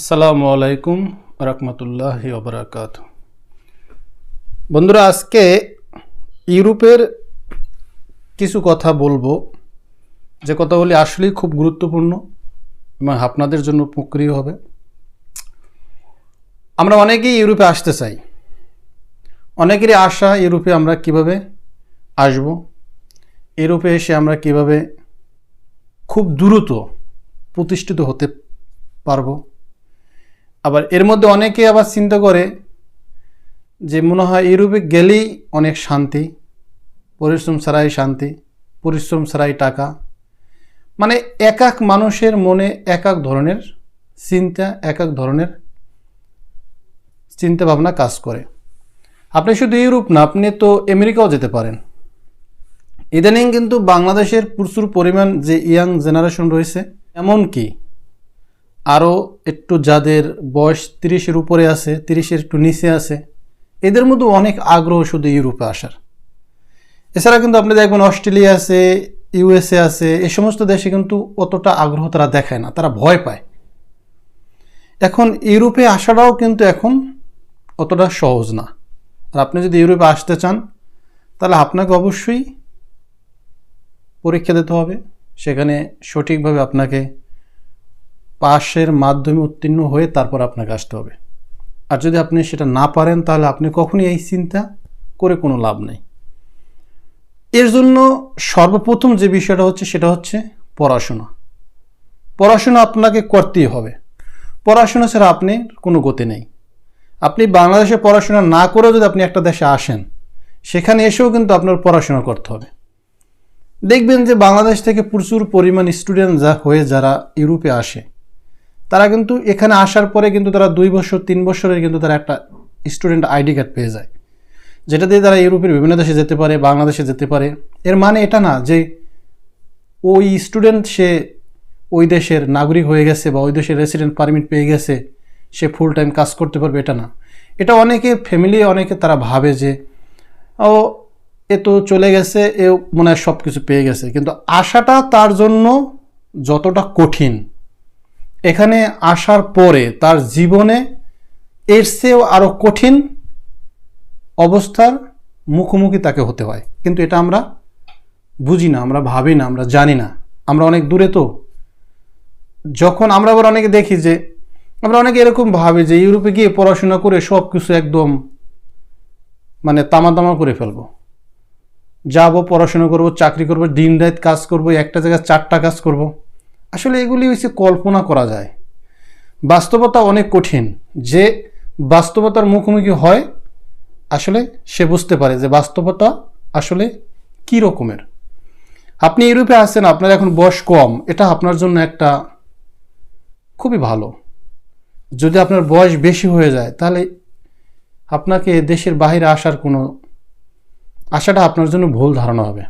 আসসালামু আলাইকুম রহমতুল্লাহ ওবরাকাত বন্ধুরা, আজকে ইউরোপের কিছু কথা বলব। যে কথাগুলি আসলেই খুব গুরুত্বপূর্ণ এবং আপনাদের জন্য উপকারী হবে। আমরা অনেকেই ইউরোপে আসতে চাই। অনেকেরই আশা, ইউরোপে আমরা কীভাবে আসব? ইউরোপে এসে আমরা কীভাবে খুব দ্রুত প্রতিষ্ঠিত হতে পারব? আবার এর মধ্যে অনেকে আবার চিন্তা করে যে মনে হয় ইউরোপে গেলেই অনেক শান্তি, পরিশ্রম ছাড়াই শান্তি, পরিশ্রম ছাড়াই টাকা। মানে এক এক মানুষের মনে এক এক ধরনের চিন্তা এক এক ধরনের চিন্তা ভাবনা কাজ করে। আপনি শুধু ইউরোপ না, আপনি তো আমেরিকাও যেতে পারেন। ইদানিং কিন্তু বাংলাদেশের প্রচুর পরিমাণ যে ইয়াং জেনারেশন রয়েছে, এমনকি আরও একটু যাদের বয়স তিরিশের উপরে আছে, তিরিশের একটু নিচে আছে, এদের মধ্যে অনেক আগ্রহ শুধু ইউরোপে আসার। এছাড়া কিন্তু আপনি দেখবেন অস্ট্রেলিয়া আছে, ইউএসএ আছে, এ সমস্ত দেশে কিন্তু অতটা আগ্রহ তারা দেখায় না, তারা ভয় পায়। এখন ইউরোপে আসাটাও কিন্তু এখন অতটা সহজ না। আর আপনি যদি ইউরোপে আসতে চান, তাহলে আপনাকে অবশ্যই পরীক্ষা দিতে হবে, সেখানে সঠিকভাবে আপনাকে পাশের মাধ্যমে উত্তীর্ণ হয়ে তারপর আপনাকে আসতে হবে। আর যদি আপনি সেটা না পারেন, তাহলে আপনি কখনই এই চিন্তা করে কোনো লাভ নেই। এর জন্য সর্বপ্রথম যে বিষয়টা হচ্ছে, সেটা হচ্ছে পড়াশোনা। পড়াশোনা আপনাকে করতেই হবে। পড়াশোনা ছাড়া আপনি কোনো গতি নেই। আপনি বাংলাদেশে পড়াশোনা না করেও যদি আপনি একটা দেশে আসেন, সেখানে এসেও কিন্তু আপনার পড়াশোনা করতে হবে। দেখবেন যে বাংলাদেশ থেকে প্রচুর পরিমাণ স্টুডেন্ট যা হয়ে যারা ইউরোপে আসে তারা কিন্তু এখানে আসার পরে কিন্তু তারা দুই বছর, তিন বছরের কিন্তু তারা একটা স্টুডেন্ট আইডি কার্ড পেয়ে যায়। যেটা দিয়ে তারা ইউরোপের বিভিন্ন দেশে যেতে পারে, বাংলাদেশে যেতে পারে। এর মানে এটা না যে ওই স্টুডেন্ট সে ওই দেশের নাগরিক হয়ে গেছে বা ওই দেশের রেসিডেন্ট পারমিট পেয়ে গেছে, সে ফুল টাইম কাজ করতে পারবে, এটা না। এটা অনেকে ফ্যামিলি অনেকে তারা ভাবে যে, ও, এ তো চলে গেছে, এ মনে হয় সব কিছু পেয়ে গেছে। কিন্তু আসাটা তার জন্য যতটা কঠিন এখানে আসার পরে তার জীবনে এর চেয়েও আরও কঠিন অবস্থার মুখোমুখি তাকে হতে হয়। কিন্তু এটা আমরা বুঝি না, আমরা ভাবি না, আমরা জানি না। আমরা অনেক দূরে তো। যখন আমরা আবার অনেকে দেখি যে, আমরা অনেকে এরকম ভাবি যে, ইউরোপে গিয়ে পড়াশোনা করে সব কিছু একদম মানে তামা তামা করে ফেলব। যাব, পড়াশোনা করব, চাকরি করব, দিন রাত কাজ করব, একটা জায়গায় চারটা কাজ করব। আসলে এগুলি হচ্ছে কল্পনা করা যায়। বাস্তবতা অনেক কঠিন। যে বাস্তবতার মুখোমুখি হয়, আসলে সে বুঝতে পারে যে বাস্তবতা আসলে কী রকমের। আপনি ইউরোপে আসছেন আপনার এখন বয়স কম, এটা আপনার জন্য একটা খুবই ভালো। যদি আপনার বয়স বেশি হয়ে যায়, তাহলে আপনাকে দেশের বাইরে আসার কোনো আশাটা আপনার জন্য ভুল ধারণা হবে।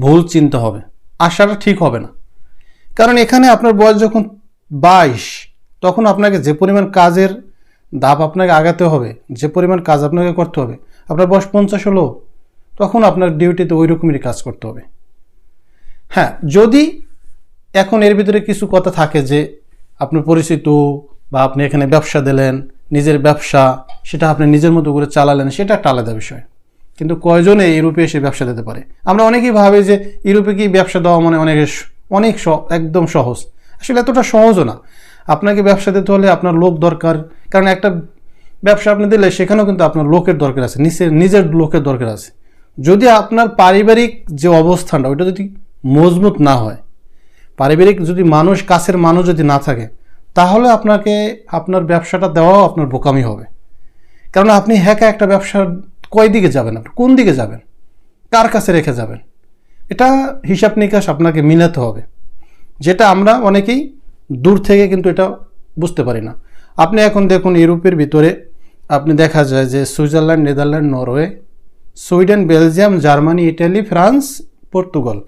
ভুল চিন্তা হবে। আশাটা ঠিক হবে না। কারণ এখানে আপনার বয়স যখন বাইশ, তখন আপনাকে যে পরিমাণ কাজের ধাপ আপনাকে আগাতে হবে, যে পরিমাণ কাজ আপনাকে করতে হবে, আপনার বয়স পঞ্চাশ হলো, তখন আপনার ডিউটিতে ওই রকমেরই কাজ করতে হবে। হ্যাঁ যদি এখন এর ভিতরে কিছু কথা থাকে যে আপনার পরিচিত বা আপনি এখানে ব্যবসা দিলেন, নিজের ব্যবসা, সেটা আপনি নিজের মতো করে চালালেন, সেটা একটা আলাদা বিষয়। কিন্তু কয়জনে ইউরোপে এসে ব্যবসা দিতে পারে? আমরা অনেকেই ভাবে যে ইউরোপে কি ব্যবসা দেওয়া মানে অনেক অনেক একদম সহজ। আসলে এতটা সহজও না। আপনাকে ব্যবসা দিতে হলে আপনার লোক দরকার। কারণ একটা ব্যবসা আপনি দিলে সেখানেও কিন্তু আপনার লোকের দরকার আছে। নিজের নিজের লোকের দরকার আছে। যদি আপনার পারিবারিক যে অবস্থানটা, ওইটা যদি মজবুত না হয়, পারিবারিক যদি মানুষ, কাছের মানুষ যদি না থাকে, তাহলে আপনাকে, আপনার ব্যবসাটা দেওয়াও আপনার বোকামি হবে। কারণ আপনি হ্যাকা একটা ব্যবসার কয় দিকে যাবেন? আপনি কোন দিকে যাবেন? কার কাছে রেখে যাবেন? এটা হিসাব নিকাশ আপনাকে মিলাতে হবে। যেটা আমরা অনেকেই দূর থেকে কিন্তু এটা বুঝতে পারি না। আপনি এখন দেখুন ইউরোপের ভিতরে আপনি দেখা যায় যে Switzerland, Netherland, Norway, Sweden, Belgium, Germany, Italy, France, Portugal.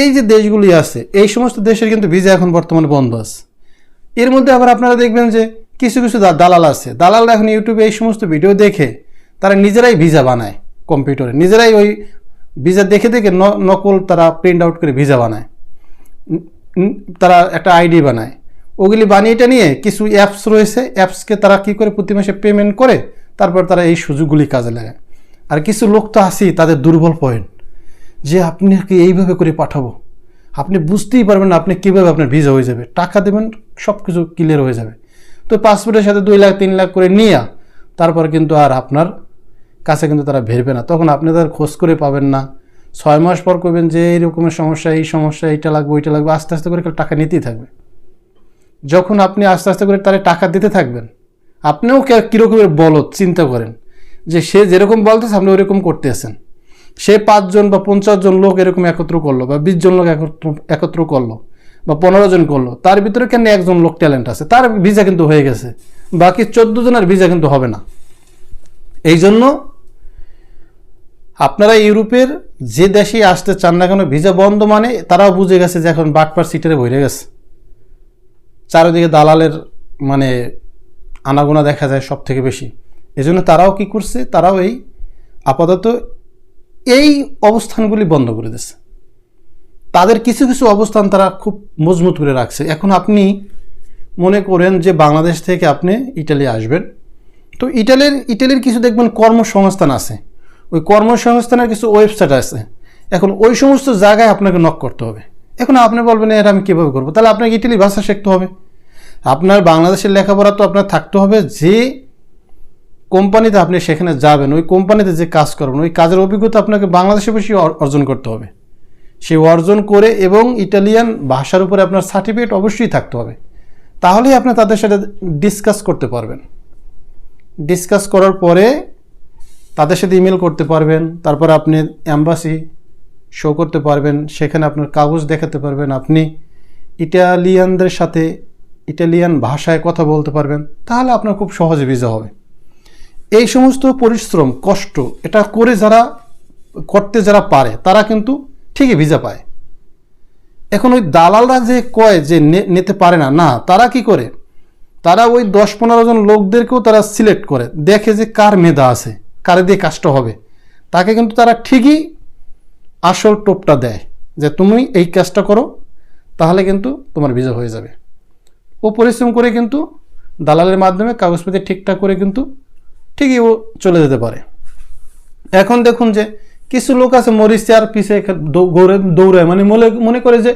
এই যে দেশগুলি আছে, এই সমস্ত দেশের কিন্তু ভিসা এখন বর্তমানে বন্ধ আছে। এর মধ্যে আবার আপনারা দেখবেন যে কিছু কিছু দালাল আছে। দালাল এখন ইউটিউবে এই সমস্ত ভিডিও দেখে তারা নিজেরাই ভিসা বানায় কম্পিউটারে। নিজেরাই ওই ভিসা দেখে দেখে নকল তারা প্রিন্ট আউট করে ভিসা বানায়। তারা একটা আইডি বানায়। ওগুলি বানিয়েটা নিয়ে কিছু অ্যাপস রয়েছে। অ্যাপসকে তারা কি করে প্রতি মাসে পেমেন্ট করে, তারপর তারা এই সুযোগগুলি কাজে লাগায়। আর কিছু লোক তো আসি তাদের দুর্বল পয়েন্ট যে আপনাকে এইভাবে করে পাঠাবো। আপনি বুঝতেই পারবেন না আপনি কীভাবে আপনার ভিসা হয়ে যাবে। টাকা দেবেন সব কিছু ক্লিয়ার হয়ে যাবে। তো পাসপোর্টের সাথে দুই লাখ, তিন লাখ করে নিয়ে, তারপর কিন্তু আর আপনার কাছে কিন্তু তারা ভেরবে না। তখন আপনি তার খোঁজ করে পাবেন না। ছয় মাস পর করবেন যে এই রকমের সমস্যা, এই সমস্যা, এইটা লাগবে, ওইটা লাগবে, আস্তে আস্তে করে টাকা নিতেই থাকবে। যখন আপনি আস্তে আস্তে করে তারে টাকা দিতে থাকবেন, আপনিও কীরকমের বলত চিন্তা করেন যে সে যেরকম বলতেছে, আপনি ওইরকম করতে আছেন সে পাঁচজন বা পঞ্চাশ জন লোক এরকম একত্র করল, বা বিশ জন লোক একত্র একত্র করল, বা পনেরো জন করল, তার ভিতরে কেন একজন লোক ট্যালেন্ট আছে? তার ভিসা কিন্তু হয়ে গেছে। বাকি চোদ্দ জনের ভিসা কিন্তু হবে না। এই জন্য আপনারা ইউরোপের যে দেশেই আসতে চান না কেন, ভিসা বন্ধ মানে তারাও বুঝে গেছে যে এখন বাটপার সিটারে ভরে গেছে। চারিদিকে দালালের মানে আনাগোনা দেখা যায় সব থেকে বেশি। এজন্য তারাও কি করছে, তারাও এই আপাতত এই অবস্থানগুলি বন্ধ করে দিচ্ছে তাদের কিছু কিছু অবস্থান তারা খুব মজবুত করে রাখছে। এখন আপনি মনে করেন যে বাংলাদেশ থেকে আপনি ইটালি আসবেন। তো ইটালির ইটালির কিছু দেখবেন কর্মসংস্থান আছে। ওই কর্মসংস্থানের কিছু ওয়েবসাইট আছে। এখন ওই সমস্ত জায়গায় আপনাকে নক করতে হবে। এখন আপনি বলবেন এটা আমি কীভাবে করব? তাহলে আপনাকে ইটালি ভাষা শিখতে হবে। আপনার বাংলাদেশের লেখাপড়া তো আপনার থাকতে হবে। যে কোম্পানিতে আপনি সেখানে যাবেন, ওই কোম্পানিতে যে কাজ করবেন, ওই কাজের অভিজ্ঞতা আপনাকে বাংলাদেশে বসে অর্জন করতে হবে। সে অর্জন করে এবং ইটালিয়ান ভাষার উপরে আপনার সার্টিফিকেট অবশ্যই থাকতে হবে। তাহলেই আপনি তাদের সাথে ডিসকাস করতে পারবেন। ডিসকাস করার পরে তাদের সাথে ইমেল করতে পারবেন, তারপর আপনি অ্যাম্বাসি শো করতে পারবেন, সেখানে আপনার কাগজ দেখাতে পারবেন, আপনি ইটালিয়ানদের সাথে ইটালিয়ান ভাষায় কথা বলতে পারবেন, তাহলে আপনার খুব সহজে ভিসা হবে। এই সমস্ত পরিশ্রম, কষ্ট, এটা করে যারা, করতে যারা পারে, তারা কিন্তু ঠিকই ভিসা পায়। এখন ওই দালালরা যে কয় যে নিতে পারে না না, তারা কি করে? তারা ওই দশ পনেরো জন লোকদেরকেও তারা সিলেক্ট করে, দেখে যে কার মেধা আছে। কার দিয়ে কাজটা হবে। তাকে কিন্তু তারা ঠিকই আসল টোপটা দেয় যে, তুমি এই কাজটা করো, তাহলে কিন্তু তোমার ভিসা হয়ে যাবে। ও পরিশ্রম করে কিন্তু দালালের মাধ্যমে কাগজপত্র ঠিকঠাক করে কিন্তু ঠিকই ও চলে যেতে পারে। এখন দেখুন যে, কিছু লোক আছে মরিচিয়ার পিছে দৌড়ে দৌড়ায়। মানে মনে মনে করে যে,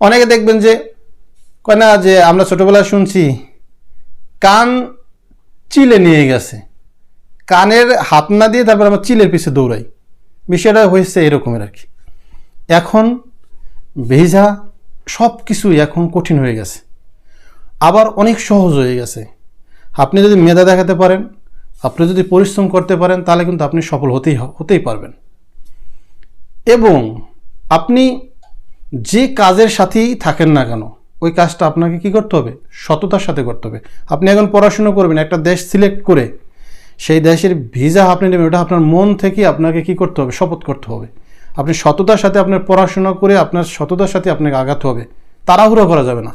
অনেকে দেখবেন যে, কয় না যে, আমরা ছোটোবেলায় শুনছি, কান চিলে নিয়ে গেছে। কানের হাত না দিয়ে তারপর আমরা চিলের পিছে দৌড়াই। বিষয়টা হয়েছে এরকমের আর কি। এখন ভেজা সব কিছুই এখন কঠিন হয়ে গেছে। আবার অনেক সহজ হয়ে গেছে। আপনি যদি মেধা দেখাতে পারেন, আপনি যদি পরিশ্রম করতে পারেন, তাহলে কিন্তু আপনি সফল হতেই হতেই পারবেন। এবং আপনি যে কাজের সাথেই থাকেন না কেন, ওই কাজটা আপনাকে কি করতে হবে? সততার সাথে করতে হবে। আপনি এখন পড়াশুনো করবেন, একটা দেশ সিলেক্ট করে সেই দেশের ভিসা আপনি নেবেন, ওটা আপনার মন থেকে আপনাকে কি করতে হবে? শপথ করতে হবে। আপনি সততার সাথে আপনার পড়াশোনা করে আপনার সততার সাথে আপনাকে আগাতে হবে। তাড়াহুড়ো করা যাবে না।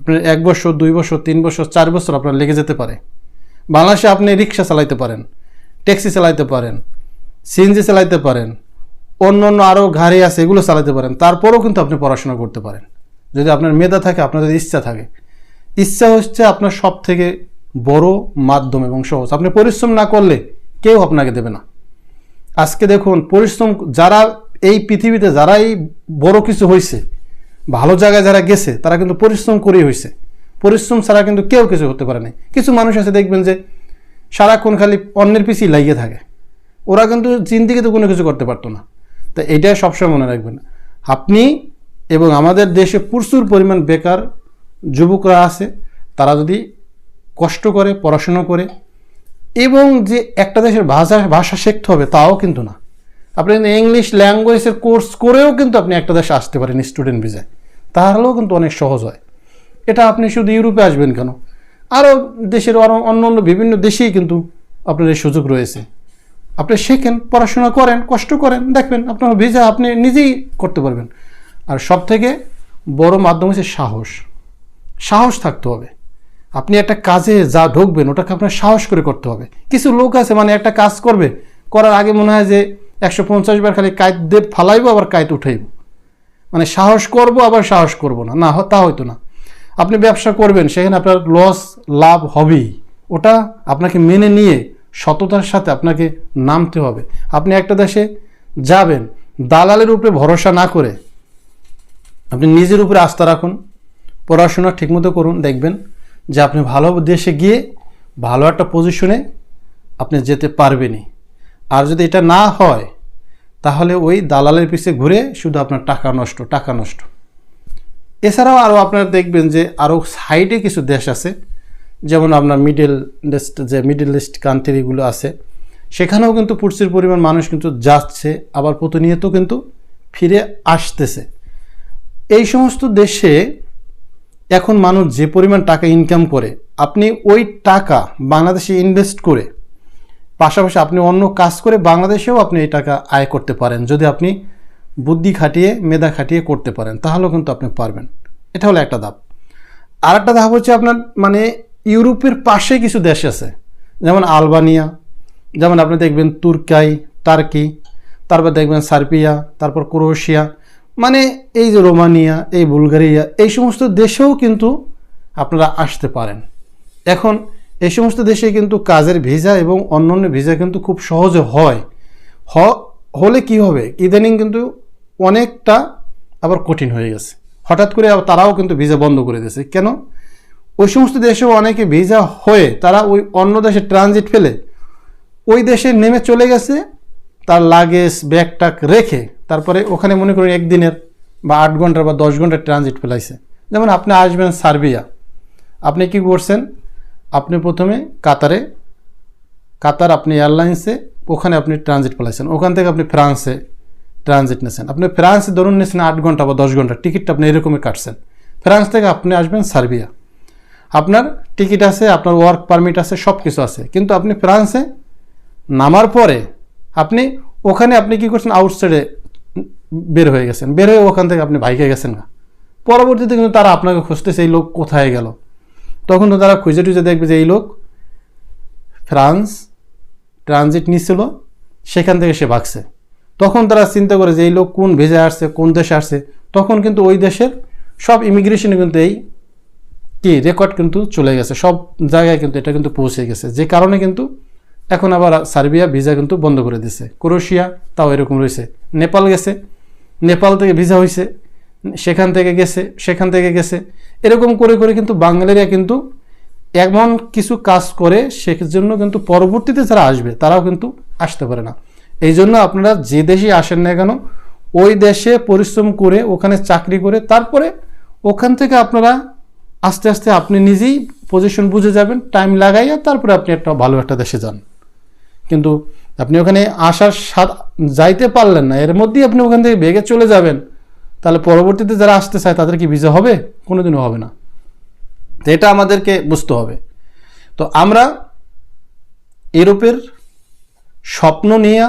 আপনার এক বছর, দুই বছর, তিন বছর, চার বছর আপনার লেগে যেতে পারে। বাংলাদেশে আপনি রিক্সা চালাইতে পারেন, ট্যাক্সি চালাইতে পারেন, সিএনজি চালাইতে পারেন অন্য অন্য আরও গাড়ি আছে, এগুলো চালাতে পারেন। তারপরেও কিন্তু আপনি পড়াশোনা করতে পারেন। যদি আপনার মেধা থাকে আপনার যদি ইচ্ছা থাকে। ইচ্ছা হচ্ছে আপনার সব থেকে বড় মাধ্যম এবং সহজ। আপনি পরিশ্রম না করলে কেউ আপনাকে দেবে না। আজকে দেখুন, পরিশ্রম যারা এই পৃথিবীতে যারাই বড় কিছু হয়েছে ভালো জায়গায় যারা গেছে, তারা কিন্তু পরিশ্রম করেই হয়েছে পরিশ্রম ছাড়া কিন্তু কেউ কিছু হতে পারে না কিছু মানুষ আছে, দেখবেন যে সারাক্ষণ খালি অন্যের পিছিয়ে লাগিয়ে থাকে। ওরা কিন্তু জিন্দিগিতে কোনো কিছু করতে পারতো না। তো এটাই সবসময় মনে রাখবেন। আপনি এবং আমাদের দেশে প্রচুর পরিমাণ বেকার যুবকরা আছে, তারা যদি কষ্ট করে, পড়াশোনা করে, এবং যে একটা দেশের ভাষা ভাষা শিখতে হবে তাও কিন্তু না। আপনি ইংলিশ ল্যাঙ্গুয়েজের কোর্স করেও কিন্তু আপনি একটা দেশে আসতে পারেন স্টুডেন্ট ভিসায় তাহলেও কিন্তু অনেক সহজ হয়। এটা আপনি শুধু ইউরোপে আসবেন কেন? আরও দেশের আরও অন্য অন্য বিভিন্ন দেশেই কিন্তু আপনার এই সুযোগ রয়েছে। আপনি শেখেন, পড়াশোনা করেন, কষ্ট করেন, দেখবেন আপনার ভিসা আপনি নিজেই করতে পারবেন। আর সব থেকে বড় মাধ্যম হচ্ছে সাহস। সাহস থাকতে হবে। আপনি একটা কাজে যা ঢুকবেন, ওটাকে আপনার সাহস করে করতে হবে। কিছু লোক আছে মানে একটা কাজ করবে, করার আগে মনে হয় যে একশো পঞ্চাশ বার খালি কায়ত দিয়ে ফালাইবো, আবার কায়ত উঠাইব। মানে সাহস করব, আবার সাহস করব না। না তা হয়তো না। আপনি ব্যবসা করবেন, সেখানে আপনার লস, লাভ হবেই। ওটা আপনাকে মেনে নিয়ে সততার সাথে আপনাকে নামতে হবে। আপনি একটা দেশে যাবেন, দালালের উপরে ভরসা না করে আপনি নিজের উপরে আস্থা রাখুন, পড়াশোনা ঠিকমতো করুন, দেখবেন যে আপনি ভালো দেশে গিয়ে ভালো একটা পজিশনে আপনি যেতে পারবেনই। আর যদি এটা না হয়, তাহলে ওই দালালের পিছে ঘুরে শুধু আপনার টাকা নষ্ট টাকা নষ্ট। এছাড়াও আরও আপনারা দেখবেন যে আরও সাইডে কিছু দেশ আছে, যেমন আপনার মিডল ইস্ট যে মিডল ইস্ট কান্ট্রিগুলো আছে, সেখানেও কিন্তু প্রচুর পরিমাণ মানুষ কিন্তু যাচ্ছে, আবার প্রতিনিয়ত কিন্তু ফিরে আসতেছে। এই সমস্ত দেশে এখন মানুষ যে পরিমাণ টাকা ইনকাম করে, আপনি ওই টাকা বাংলাদেশে ইনভেস্ট করে, পাশাপাশি আপনি অন্য কাজ করে বাংলাদেশেও আপনি এই টাকা আয় করতে পারেন, যদি আপনি বুদ্ধি খাটিয়ে, মেধা খাটিয়ে করতে পারেন, তাহলেও কিন্তু আপনি পারবেন। এটা হলো একটা ধাপ। আর একটা ধাপ হচ্ছে আপনার মানে ইউরোপের পাশে কিছু দেশ আছে, যেমন আলবানিয়া, যেমন আপনি দেখবেন তুর্কাই, টার্কি, তারপর দেখবেন সার্বিয়া, তারপর ক্রোয়েশিয়া মানে এই যে রোমানিয়া, এই বুলগারিয়া, এই সমস্ত দেশেও কিন্তু আপনারা আসতে পারেন। এখন এই সমস্ত দেশে কিন্তু কাজের ভিসা এবং অন্যান্য ভিসা কিন্তু খুব সহজে হয়। হলে কি হবে? ইদানিং কিন্তু অনেকটা আবার কঠিন হয়ে গেছে। হঠাৎ করে তারাও কিন্তু ভিসা বন্ধ করে দিয়েছে। কেন? ওই সমস্ত দেশেও অনেকে ভিসা হয়ে তারা ওই অন্য দেশে ট্রানজিট ফেলে ওই দেশে নেমে চলে গেছে। তার লাগেজ ব্যাগ টাক রেখে তারপরে ওখানে মনে করুন একদিনের বা আট ঘণ্টার বা দশ ঘণ্টার ট্রানজিট ফেলাইছে। যেমন আপনি আসবেন সার্বিয়া, আপনি কি করছেন? আপনি প্রথমে কাতারে, কাতার আপনি এয়ারলাইন্সে ওখানে আপনি ট্রানজিট ফেলাইছেন। ওখান থেকে আপনি ফ্রান্সে ট্রানজিট নিয়েছেন আপনি ফ্রান্সে ধরুন নিয়েছেন আট ঘণ্টা বা দশ ঘণ্টা টিকিটটা আপনি এরকমই কাটছেন। ফ্রান্স থেকে আপনি আসবেন সার্বিয়া। আপনার টিকিট আছে, আপনার ওয়ার্ক পারমিট আছে সব কিছু আছে। কিন্তু আপনি ফ্রান্সে নামার পরে আপনি ওখানে আপনি কি করছেন? আউটসাইডে বের হয়ে গেছেন। বের হয়ে ওখান থেকে আপনি ভাইকে গেছেন না। পরবর্তীতে কিন্তু তারা আপনাকে খুঁজতেছে, এই লোক কোথায় গেল? তখন তো তারা খুঁজে টুজে দেখবে যে এই লোক ফ্রান্স ট্রানজিট নিচ্ছিল সেখান থেকে সে ভাগছে। তখন তারা চিন্তা করে যে এই লোক কোন ভেজে আসছে, কোন দেশে আসছে? তখন কিন্তু ওই দেশের সব ইমিগ্রেশনে কিন্তু এই কি রেকর্ড কিন্তু চলে গেছে। সব জায়গায় কিন্তু এটা কিন্তু পৌঁছে গেছে। যে কারণে কিন্তু এখন আবার সার্বিয়া ভিসা কিন্তু বন্ধ করে দিছে। ক্রোয়েশিয়া তাও এরকম রয়েছে। নেপাল গেছে। নেপাল থেকে ভিসা হয়েছে সেখান থেকে গেছে, সেখান থেকে গেছে। এরকম করে করে কিন্তু বাঙালিরা কিন্তু এমন কিছু কাজ করে, সেজন্য কিন্তু পরবর্তীতে যারা আসবে, তারাও কিন্তু আসতে পারে না। এই জন্য আপনারা যে দেশে আসেন না কেন, ওই দেশে পরিশ্রম করে, ওখানে চাকরি করে, তারপরে ওখান থেকে আপনারা আস্তে আস্তে আপনি নিজেই পজিশন বুঝে যাবেন টাইম লাগাইয়া তারপরে আপনি একটা ভালো একটা দেশে যান। কিন্তু আপনি ওখানে আসার স্বাদ যাইতে পারলেন না। এর মধ্যেই আপনি ওখান থেকে বেগে চলে যাবেন। তাহলে পরবর্তীতে যারা আসতে চায়, তাদের কি ভিসা হবে? কোনোদিনও হবে না। তো এটা আমাদেরকে বুঝতে হবে। তো আমরা ইউরোপের স্বপ্ন নিয়ে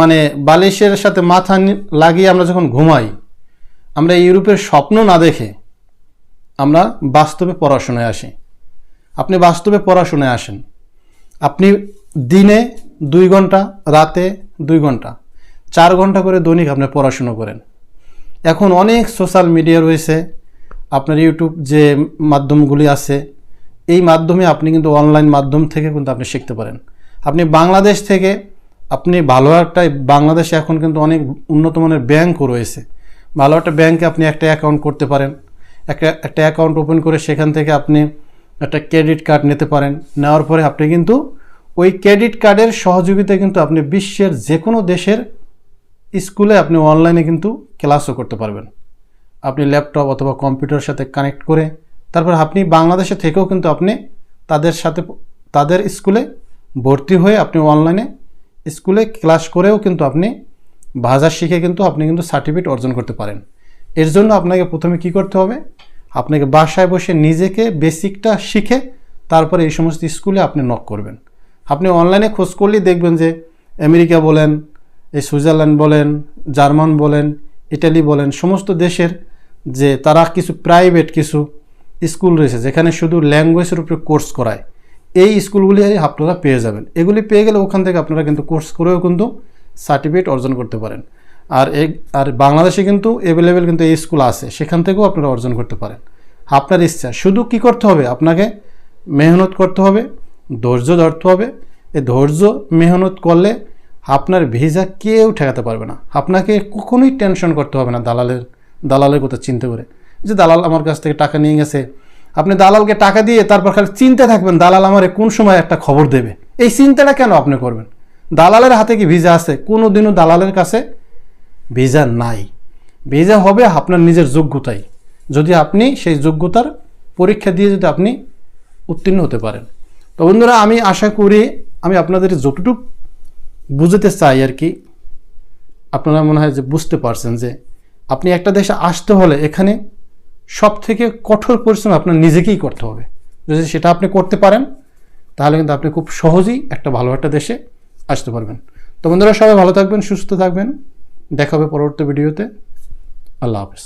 মানে বালিশের সাথে মাথা লাগিয়ে আমরা যখন ঘুমাই, আমরা ইউরোপের স্বপ্ন না দেখে আমরা বাস্তবে পড়াশোনায় আসি। আপনি বাস্তবে পড়াশোনায় আসেন। আপনি দিনে দুই ঘণ্টা, রাতে দুই ঘণ্টা। চার ঘণ্টা করে দৈনিক আপনি পড়াশুনো করেন। এখন অনেক সোশ্যাল মিডিয়া রয়েছে। আপনার ইউটিউব যে মাধ্যমগুলি আছে, এই মাধ্যমে আপনি কিন্তু অনলাইন মাধ্যম থেকে কিন্তু আপনি শিখতে পারেন। আপনি বাংলাদেশ থেকে, আপনি ভালো একটা বাংলাদেশে এখন কিন্তু অনেক উন্নত মানের ব্যাংকও রয়েছে। ভালো একটা ব্যাংকে আপনি একটা অ্যাকাউন্ট করতে পারেন। একটা একটা অ্যাকাউন্ট ওপেন করে সেখান থেকে আপনি একটা ক্রেডিট কার্ড নিতে পারেন। নেওয়ার পরে আপনি কিন্তু ওই ক্রেডিট কার্ডের সহযোগিতায় কিন্তু আপনি বিশ্বের যে কোনো দেশের স্কুলে আপনি অনলাইনে কিন্তু ক্লাসও করতে পারবেন। আপনি ল্যাপটপ অথবা কম্পিউটারের সাথে কানেক্ট করে, তারপর আপনি বাংলাদেশে থেকেও কিন্তু আপনি তাদের সাথে, তাদের স্কুলে ভর্তি হয়ে আপনি অনলাইনে স্কুলে ক্লাস করেও কিন্তু আপনি ভাষা শিখে কিন্তু আপনি কিন্তু সার্টিফিকেট অর্জন করতে পারেন। এর জন্য আপনাকে প্রথমে কি করতে হবে? আপনাকে বাসায় বসে নিজেকে বেসিকটা শিখে তারপরে এই সমস্ত স্কুলে আপনি নক করবেন। আপনি অনলাইনে খোঁজ করলেই দেখবেন যে আমেরিকা বলেন, এই সুইজারল্যান্ড বলেন, জার্মান বলেন, ইটালি বলেন, সমস্ত দেশের যে তারা কিছু প্রাইভেট কিছু স্কুল রয়েছে, যেখানে শুধু ল্যাঙ্গুয়েজের উপরে কোর্স করায়, এই স্কুলগুলি আপনারা পেয়ে যাবেন। এগুলি পেয়ে গেলে ওখান থেকে আপনারা কিন্তু কোর্স করেও কিন্তু সার্টিফিকেট অর্জন করতে পারেন। আর এই আর বাংলাদেশে কিন্তু অ্যাভেলেবেল কিন্তু এই স্কুল আছে, সেখান থেকেও আপনারা অর্জন করতে পারেন। আপনার ইচ্ছা, শুধু কি করতে হবে? আপনাকে মেহনত করতে হবে ধৈর্য ধরতে হবে। এই ধৈর্য মেহনত করলে আপনার ভিসা কেউ ঠেকাতে পারবে না। আপনাকে কখনোই টেনশন করতে হবে না দালালের দালালের কথা চিন্তা করে। যে দালাল আমার কাছ থেকে টাকা নিয়ে গেছে, আপনি দালালকে টাকা দিয়ে তারপর খালি চিন্তা থাকবেন, দালাল আমারে কোন সময় একটা খবর দেবে? এই চিন্তাটা কেন আপনি করবেন? দালালের হাতে কি ভিসা আছে? কোনো দিনও দালালের কাছে ভিসা নাই। ভিসা হবে আপনার নিজের যোগ্যতাই। যদি আপনি সেই যোগ্যতার পরীক্ষা দিয়ে যদি আপনি উত্তীর্ণ হতে পারেন। তো বন্ধুরা, আমি আশা করি আমি আপনাদের যতটুকু বুঝতে চাই আর কি, আপনারা মনে হয় যে বুঝতে পারছেন যে আপনি একটা দেশে আসতে হলে এখানে সব থেকে কঠোর পরিশ্রম আপনার নিজেকেই করতে হবে। যদি সেটা আপনি করতে পারেন, তাহলে কিন্তু আপনি খুব সহজেই একটা ভালো একটা দেশে আসতে পারবেন। তো বন্ধুরা, সবাই ভালো থাকবেন, সুস্থ থাকবেন। দেখা হবে পরবর্তী ভিডিওতে। আল্লাহ হাফেজ।